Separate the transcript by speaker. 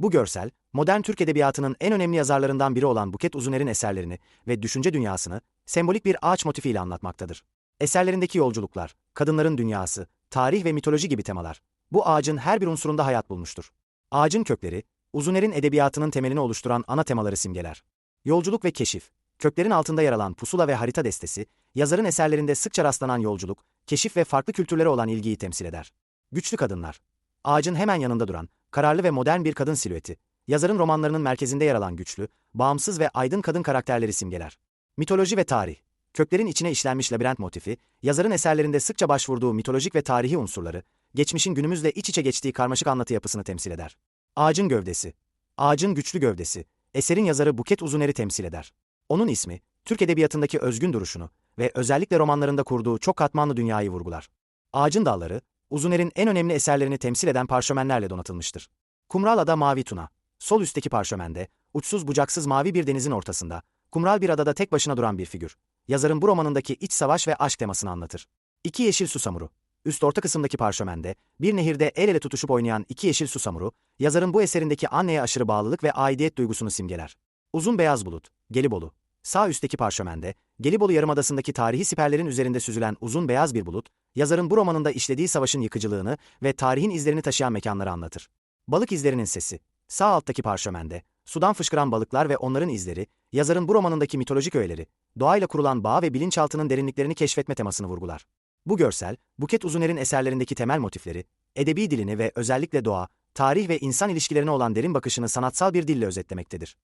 Speaker 1: Bu görsel, modern Türk edebiyatının en önemli yazarlarından biri olan Buket Uzuner'in eserlerini ve düşünce dünyasını sembolik bir ağaç motifiyle anlatmaktadır. Eserlerindeki yolculuklar, kadınların dünyası, tarih ve mitoloji gibi temalar, bu ağacın her bir unsurunda hayat bulmuştur. Ağacın kökleri, Uzuner'in edebiyatının temelini oluşturan ana temaları simgeler. Yolculuk ve keşif, köklerin altında yer alan pusula ve harita destesi, yazarın eserlerinde sıkça rastlanan yolculuk, keşif ve farklı kültürlere olan ilgiyi temsil eder. Güçlü kadınlar, ağacın hemen yanında duran, kararlı ve modern bir kadın silüeti, yazarın romanlarının merkezinde yer alan güçlü, bağımsız ve aydın kadın karakterleri simgeler. Mitoloji ve tarih, köklerin içine işlenmiş labirent motifi, yazarın eserlerinde sıkça başvurduğu mitolojik ve tarihi unsurları, geçmişin günümüzle iç içe geçtiği karmaşık anlatı yapısını temsil eder. Ağacın gövdesi, ağacın güçlü gövdesi, eserin yazarı Buket Uzuner'i temsil eder. Onun ismi, Türk edebiyatındaki özgün duruşunu ve özellikle romanlarında kurduğu çok katmanlı dünyayı vurgular. Ağacın dalları, Uzuner'in en önemli eserlerini temsil eden parşömenlerle donatılmıştır. Kumralada Mavi Tuna, sol üstteki parşömende, uçsuz bucaksız mavi bir denizin ortasında, kumral bir adada tek başına duran bir figür. Yazarın bu romanındaki iç savaş ve aşk temasını anlatır. İki yeşil susamuru, üst orta kısımdaki parşömende, bir nehirde el ele tutuşup oynayan iki yeşil susamuru, yazarın bu eserindeki anneye aşırı bağlılık ve aidiyet duygusunu simgeler. Uzun beyaz bulut, Gelibolu, Sağ üstteki parşömende, Gelibolu Yarımadası'ndaki tarihi siperlerin üzerinde süzülen uzun beyaz bir bulut, yazarın bu romanında işlediği savaşın yıkıcılığını ve tarihin izlerini taşıyan mekanları anlatır. Balık izlerinin sesi, sağ alttaki parşömende, sudan fışkıran balıklar ve onların izleri, yazarın bu romanındaki mitolojik öğeleri, doğayla kurulan bağ ve bilinçaltının derinliklerini keşfetme temasını vurgular. Bu görsel, Buket Uzuner'in eserlerindeki temel motifleri, edebi dilini ve özellikle doğa, tarih ve insan ilişkilerine olan derin bakışını sanatsal bir dille özetlemektedir.